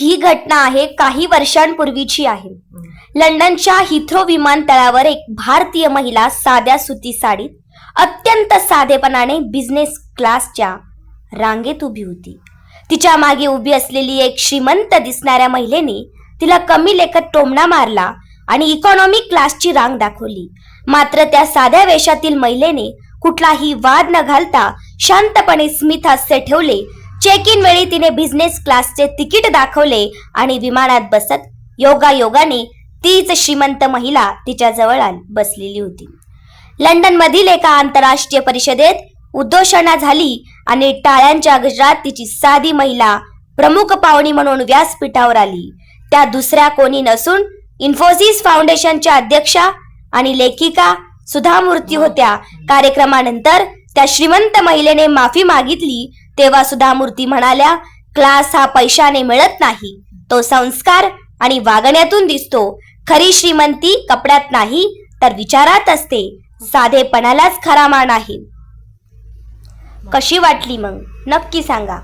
ही घटना आहे काही वर्षांपूर्वीची आहे. लंडनच्या हिथ्रो विमानतळावर एक भारतीय महिला साध्या सुती साडीत अत्यंत साधेपणाने बिझनेस क्लासच्या रांगेत उभी होती. तिच्यामागे उभी असलेली एक श्रीमंत दिसणाऱ्या महिलेने तिला कमी लेखत टोमणा मारला आणि इकॉनॉमी क्लासची रांग दाखवली. मात्र त्या साध्या वेशातील महिलेने कुठलाही वाद न घालता शांतपणे स्मित हास्य ठेवले चेक इन वेळी तिने बिझनेस क्लासचे तिकीट दाखवले आणि विमानात बसत योगा योगाने तीच श्रीमंत महिला तिच्या जवळ बसलेली होती. लंडन मधील एका आंतरराष्ट्रीय परिषदेत उद्घोषणा झाली आणि टाळ्यांच्या गजरात तिची साधी महिला प्रमुख पाहुणी म्हणून व्यासपीठावर आली. त्या दुसऱ्या कोणी नसून इन्फोसिस फाउंडेशनच्या अध्यक्षा आणि लेखिका सुधा मूर्ती होत्या. कार्यक्रमानंतर त्या श्रीमंत महिलेने माफी मागितली तेव्हा सुद्धा मूर्ती म्हणाल्या क्लास हा पैशाने मिळत नाही. तो संस्कार आणि वागण्यातून दिसतो. खरी श्रीमंती कपड्यात नाही तर विचारात असते. साधेपणालाच खरा मान आहे. कशी वाटली मग? नक्की सांगा.